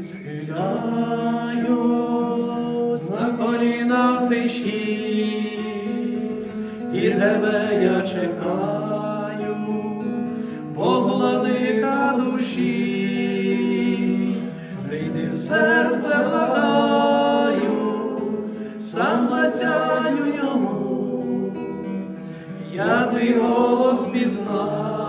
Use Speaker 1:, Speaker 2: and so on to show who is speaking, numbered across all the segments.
Speaker 1: Схиляюсь на коліна в тиші, і тебе я чекаю, Бог владика душі, прийди серце благаю, сам засяю ньому, я твій голос пізнаю,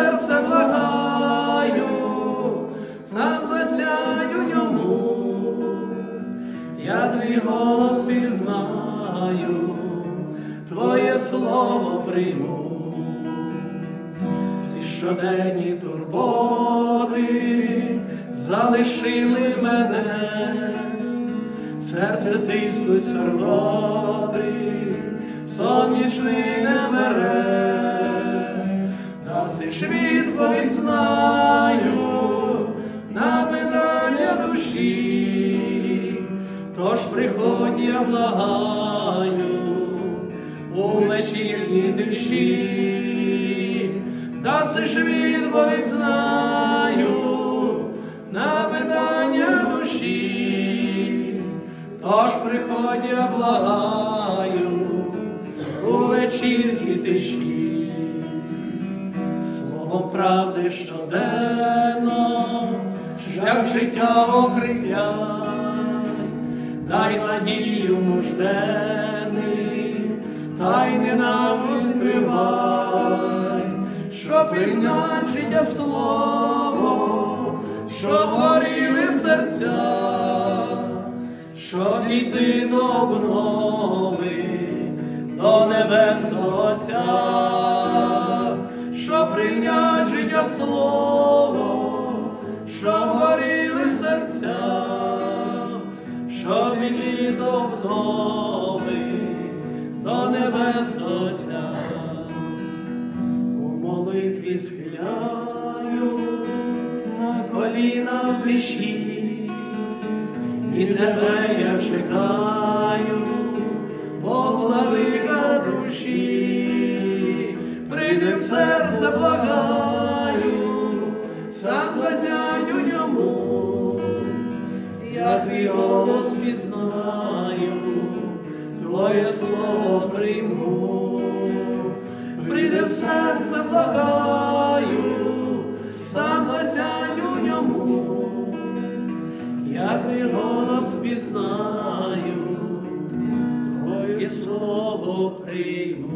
Speaker 1: серце благаю, сам засяю ньому, я твій голос пізнаю, Твоє слово прийму, всі щоденні турботи залишили мене, серце тиснуть сорвоти, сонячний не бере, відповідь знаю на питання душі, тож приходь, я благаю у вечірній тиші, дасиш відповідь знаю на питання душі, тож приходь, я благаю у вечірній тиші, словом правди щоденно, шлях життя осріпляй, дай надію нужденний, тайни нам відкривай, що признать слово, що горіли серця, щоб йти до обнови, до прийнять життя слово, щоб горіли серця, щоб йти до обнови, до небес Отця. У молитві схиляю на коліна в піші, і тебе я чекаю, прийди в серце благаю, сам засядь у ньому, я твій голос пізнаю, твоє слово прийму, прийди в серце благаю, сам засядь у ньому, я твій голос пізнаю, твоє слово прийму.